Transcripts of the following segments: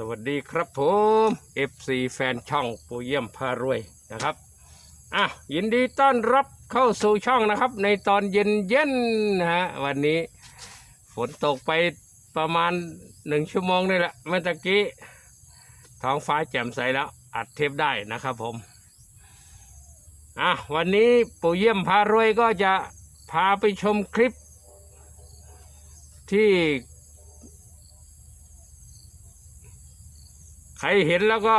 สวัสดีครับผม FC แฟนช่องปูเยี่ยมพารวยนะครับอะยินดีต้อนรับเข้าสู่ช่องนะครับ ในตอนเย็นเย็นนะฮะวันนี้ ฝนตกไปประมาณหนึ่งชั่วโมงนี่แหละเมื่อตะกี้ ท้องฟ้าแจ่มใสแล้ว อัดเทปได้นะครับผมอะวันนี้ปู่เยี่ยมพารวยก็จะพาไปชมคลิปที่ ใครเห็นแล้วก็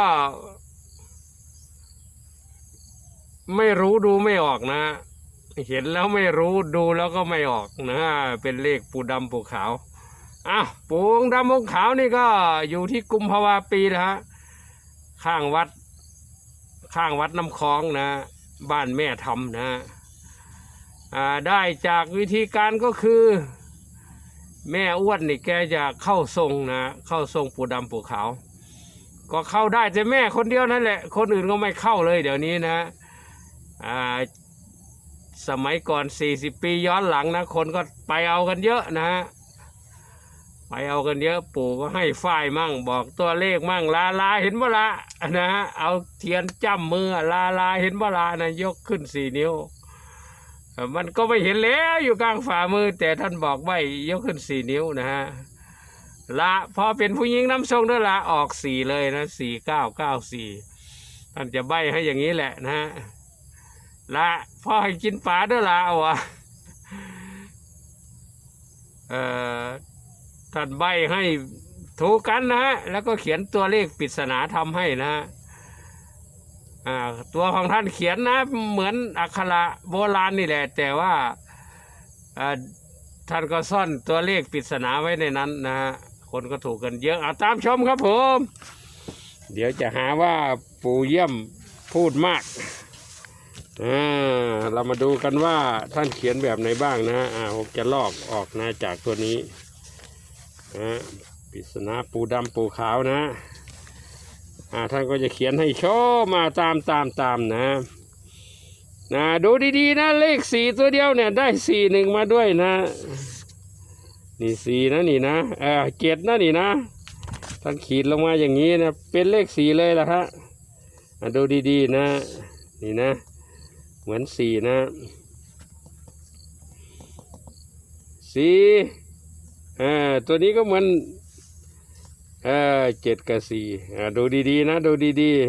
ไม่รู้ดูไม่ออกนะ เห็นแล้วไม่รู้ดูแล้วก็ไม่ออกนะเป็นเลขปูดำปูขาวอ้าวปูดำปูขาวนี่ก็อยู่ที่กุมภาวาปีนะฮะข้างวัด ข้างวัดน้ำคลองนะ บ้านแม่ทำนะได้จากวิธีการก็คือ แม่อ้วนนี่แกจะเข้าทรงนะ เข้าทรงปูดำปูขาว ก็เข้าได้แต่แม่คนเดียวนั่นแหละ คนอื่นก็ไม่เข้าเลยเดี๋ยวนี้นะอ่าสมัยก่อน 40 ปีย้อนหลังนะ คนก็ไปเอากันเยอะนะฮะไปเอากันเยอะปู่ก็ให้ฝ้ายมั่ง บอกตัวเลขมั่งลาลาเห็นบ่ละนะฮะเอาเทียนจ้ำมือลาลาเห็นบ่ละนะยกขึ้นสี่นิ้ว มันก็ไม่เห็นแล้วอยู่กลางฝ่ามือ แต่ท่านบอกไว้ยกขึ้นสี่นิ้วนะฮะ ละพอเป็นผู้หญิงน้ำทรงด้วยละออกสี่เลยนะสี่เก้าเก้าสี่ท่านจะใบให้อย่างนี้แหละนะฮะละพ่อให้กินปลาด้วยละเอวะเอ่อท่านใบให้ถูกกันนะฮะแล้วก็เขียนตัวเลขปริศนาทำให้นะฮะอ่าตัวของท่านเขียนนะเหมือนอักขระโบราณนี่แหละ แต่ว่าอ่าท่านก็ซ่อนตัวเลขปริศนาไว้ในนั้นนะฮะ คนก็ถูกกันเยอะเอาตามชมครับผม เดี๋ยวจะหาว่าปู่เยี่ยมพูดมากอ่าเรามาดูกันว่าท่านเขียนแบบไหนบ้างนะอ่าผมจะลอกออกนะจากตัวนี้นะปริศนาปูดำปูขาวนะอ่าท่านก็จะเขียนให้โชว์มาตามตามตามนะนะดูดีๆนะเลขสี่ตัวเดียวเนี่ยได้สี่หนึ่งมาด้วยนะ นี่สี่นะนี่นะเออเจ็ดนะนี่นะท่านขีดลงมาอย่างนี้นะเป็นเลขสี่เลยละฮะอะดูดีๆนะ นี่นะ เหมือนสี่นะสี่เออตัวนี้ก็เหมือนเออเจ็ดกับสี่อะดูดีๆนะ ดูดีๆ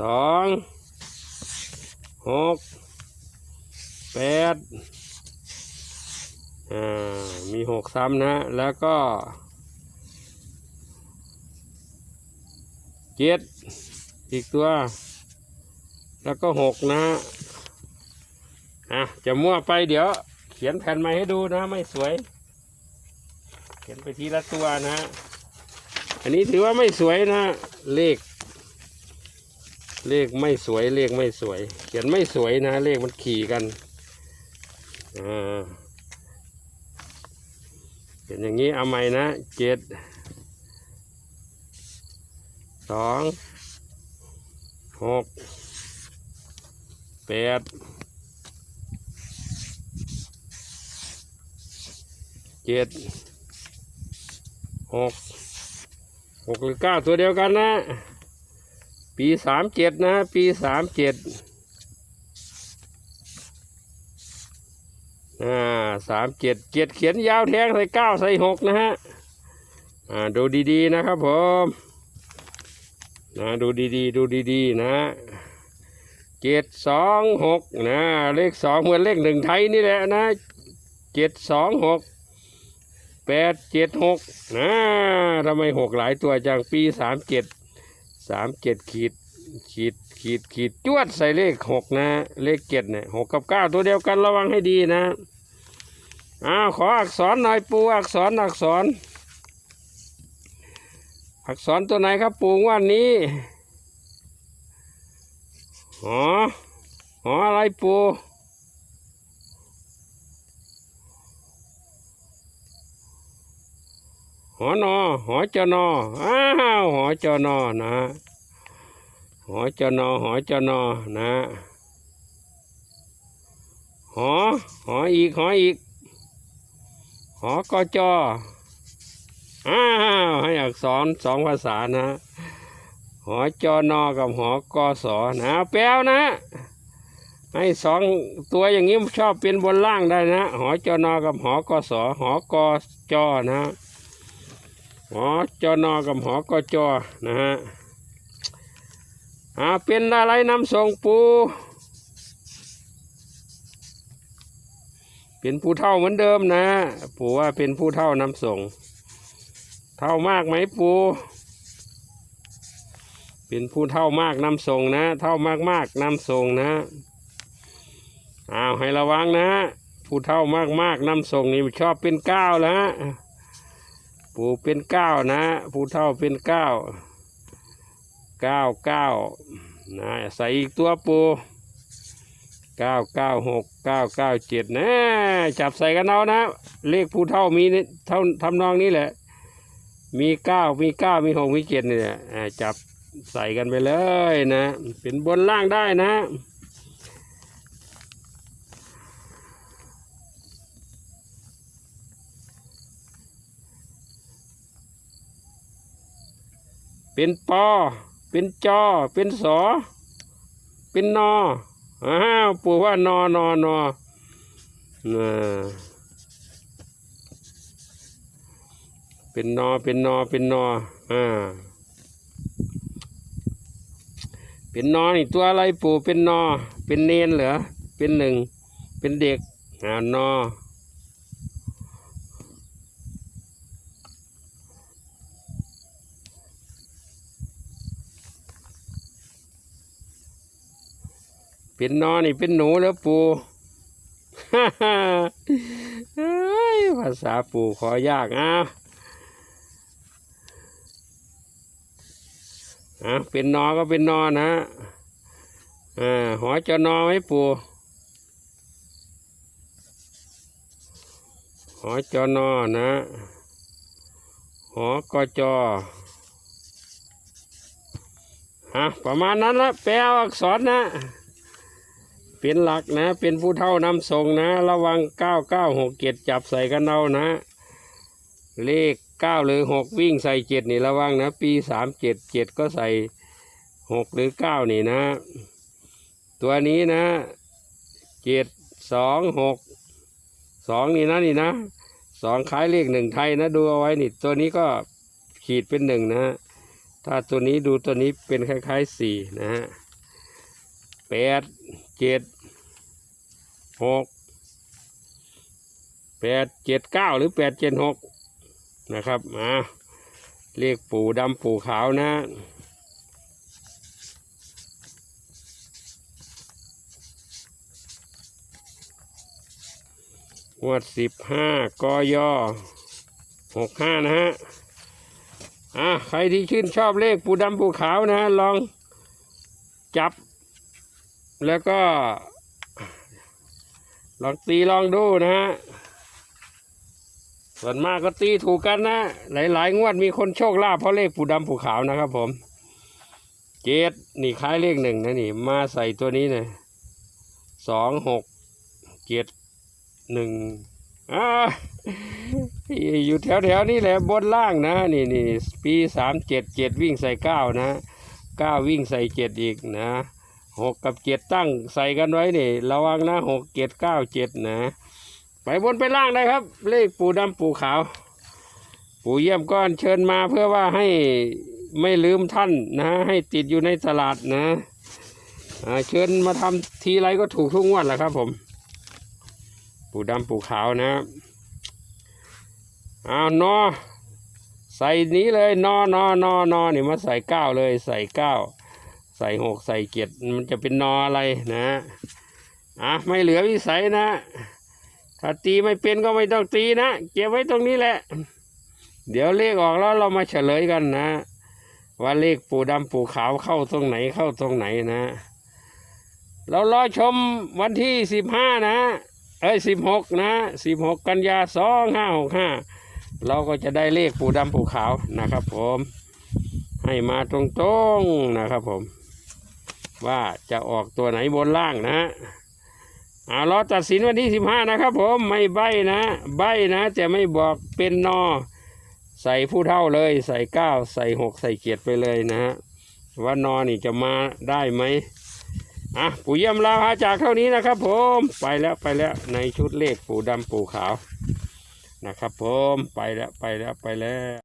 สองหก แปดอ่ามีหกซ้ำนะ แล้วก็เจ็ดอีกตัว แล้วก็หกนะอะจะมั่วไปเดี๋ยว เขียนแผ่นใหม่ให้ดูนะไม่สวย เขียนไปทีละตัวนะ อันนี้ถือว่าไม่สวยนะ เลข เลขไม่สวยเลขไม่สวย เขียนไม่สวยนะ เลขมันขี่กัน เขียนอย่างนี้เอาใหม่นะเจ็ดสองหกแปดเจ็ดหกหกหรือเก้าตัวเดียวกันนะ ปีสามเจ็ดนะ ปีสามเจ็ด อ่าสามเจ็ดเจ็ดเขียนยาวแทงใส่เก้าใส่หกนะฮะอ่าดูดีๆนะครับผมนะดูดีๆ ดูดีๆ นะเจ็ดสองหกนะเลขสองเหมือนเลขหนึ่งไทยนี่แหละนะเจ็ดสองหกแปดเจ็ดหกนะทำไมหกหลายตัวจังปีสามเจ็ดสามเจ็ดขีดขีด ขีดขีดจวดใส่เลขหกนะ เลขเจ็ดเนี่ยหกกับเก้าตัวเดียวกันระวังให้ดีนะอ้าวขออักษรหน่อยปูอักษรอักษร อักษรตัวไหนครับปูงวันนี้หอหออะไรปูหอนอหอจนออ้าวหอจนอนะ หอจนอหอจนอนะหอหออีกหออีก หอกจออ้าวให้อักษรสองภาษานะหอจอนอกับหอกอสอนะแปลวนะ ให้สองตัวอย่างนี้ชอบเป็นบนล่างได้นะ หอจอนอกับหอกอสอหอกอจอนะหอจอนอกับหอกอจอนะฮะ อ่าเป็นอะไรนำส่งปู เป็นผู้เท่าเหมือนเดิมนะ ปูว่าเป็นผู้เท่านำส่ง เท่ามากไหมปู เป็นผู้เท่ามากนำส่งนะ เท่ามากมากนำส่งนะอ้าวให้ระวังนะ ผู้เท่ามากมากนำส่งนี่ชอบเป็นเก้าแล้วปูเป็นเก้านะ ผู้เท่าเป็นเก้า เก้าเก้านะใส่อีกตัวปูเก้าเก้าหกเก้าเก้าเจ็ดนะ จับใส่กันเอานะ เลขผู้เท่ามีนี่เท่าทำนองนี้แหละ มีเก้ามีเก้ามีหกมีเจ็ดนี่แหละจับใส่กันไปเลยนะ เป็นบนล่างได้นะเป็นปอ เป็นจอ เป็นสอ เป็นนออ้าวปู่ว่านอนอนอนะเป็นนอเป็นนอเป็นนออ่าเป็นนอนี่ตัวอะไรปู่เป็นนอ เป็นเนนเหรอเป็นหนึ่ง เป็นเด็กอ่านอ เป็นนอนี่เป็นหนูแล้วปู่ภาษาปู่ขอยากอะอะเป็นนอก็เป็นนอนะอ่าหอจะนอไหมปู่หอจอนอนะหอกจออะประมาณนั้นละแปลอักษรนะ เป็นหลักนะ เป็นผู้เท่านำส่งนะ ระวังเก้าเก้าหกเจ็ดจับใส่กันเอานะ เลขเก้าหรือหกวิ่งใส่เจ็ดนี่ระวังนะ ปีสามเจ็ดเจ็ดก็ใส่หกหรือเก้านี่นะ ตัวนี้นะเจ็ดสองหกสองนี่นะนี่นะสองคล้ายเลขหนึ่งไทยนะ ดูเอาไว้นี่ตัวนี้ก็ขีดเป็นหนึ่งนะถ้าตัวนี้ดูตัวนี้เป็นคล้ายๆสี่นะฮะแปด เจ็ดหกแปดเจ็ดเก้าหรือแปดเจ็ดหกนะครับมาเรียกปู่ดำปู่ขาวนะงวดสิบห้ากยหกห้านะฮะอะใครที่ชื่นชอบเลขปูดำปูขาวนะลองจับ แล้วก็ ลองตีลองดูนะฮะส่วนมากก็ตีถูกกันนะ หลายๆ งวดมีคนโชคลาภเพราะเลขปูดำปูขาวนะครับผมเจ็ดนี่คล้ายเลขหนึ่งนะนี่ มาใส่ตัวนี้นะสองหกเจ็ดหนึ่งอ่าอยู่แถวแถวๆนี้แหละบนล่างนะ นี่นี่ปีสามเจ็ดเจ็ดวิ่งใส่เก้านะเก้าวิ่งใส่เจ็ดอีกนะ หกกับเจ็ดตั้งใส่กันไว้นี่ ระวังนะหกเจ็ดเก้าเจ็ดนะ ไปบนไปล่างได้ครับ เลขปูดำปูขาว ปู่เยี่ยมก้อนเชิญมาเพื่อว่าให้ไม่ลืมท่านนะให้ติดอยู่ในตลาดนะเชิญมาทำทีไรก็ถูกทุกงวดแหละครับผม ปูดำปูขาวนะเอานอใส่นี้เลยนอนอนอนอนี่มาใส่เก้าเลยใส่เก้า ใส่หกใส่เจ็ดมันจะเป็นนออะไรนะอะไม่เหลือวิสัยนะ ถ้าตีไม่เป็นก็ไม่ต้องตีนะเก็บไว้ตรงนี้แหละ เดี๋ยวเลขออกแล้วเรามาเฉลยกันนะ ว่าเลขปูดำปูขาวเข้าตรงไหนเข้าตรงไหนนะ เรารอชมวันที่สิบห้านะ เอ้ยสิบหกนะสิบหกกันยาสองห้าหกห้าเราก็จะได้เลขปูดำปูขาวนะครับผม ให้มาตรงๆนะครับผม ว่าจะออกตัวไหนบนล่างนะอ่ารอตัดสินวันที่สิบห้านะครับผมไม่ใบนะ ใบนะแต่ไม่บอกเป็นนอ ใส่ผู้เท่าเลย ใส่เก้าใส่หกใส่เจ็ดไปเลยนะฮะว่านอนี่จะมาได้ไหมอะปู่เยี่ยมลาพาจากเท่านี้นะครับผมไปแล้วไปแล้วในชุดเลขปู่ดำปู่ขาวนะครับผมไปแล้วไปแล้วไปแล้ว